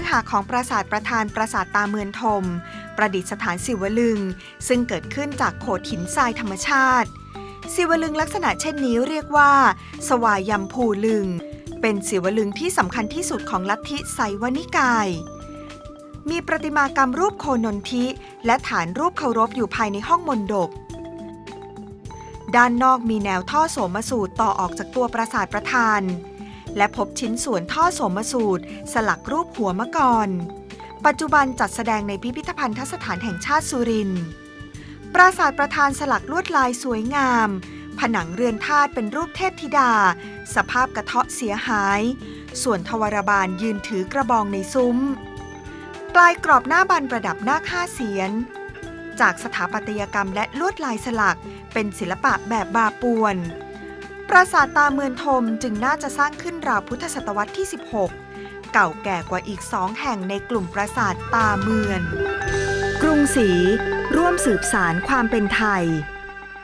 ฤหาของปราสาทประธานปราสาทตาเมือนทมประดิษฐานศิวลึง ซึ่งเกิดขึ้นจากโขดหินทรายธรรมชาติ ศิวลึงลักษณะเช่นนี้เรียกว่า สวายัมพูลึง เป็นศิวลึงที่สำคัญที่สุดของลัทธิไสวนิกาย มีประติมากรรมรูปโคนนทิ และฐานรูปเคารพอยู่ภายในห้องมนดบด้านนอกมีแนวท่อโสมสูตรต่อออกจากตัวปราสาทประธาน และพบชิ้นส่วนท่อโสมสูตร สลักรูปหัวมะกร ปัจจุบันจัดแสดงในพิพิธภัณฑสถานแห่งชาติสุรินทร์ปราสาทประธานสลักลวดลายสวยงาม ผนังเรือนธาตุเป็นรูปเทพธิดา สภาพกระเทาะเสียหาย ส่วนทวารบาลยืนถือกระบองในซุ้ม ปลายกรอบหน้าบันประดับหน้าคห้าเสียน จากสถาปัตยกรรมและลวดลายสลักเป็นศิลปะแบบบาปวน ปราสาทตาเมือนทมจึงน่าจะสร้างขึ้นราวพุทธศตวรรษที่ 16 เก่าแก่กว่าอีกสองแห่งในกลุ่มปราสาทตาเมือน กรุงศรีร่วมสืบสารความเป็นไทย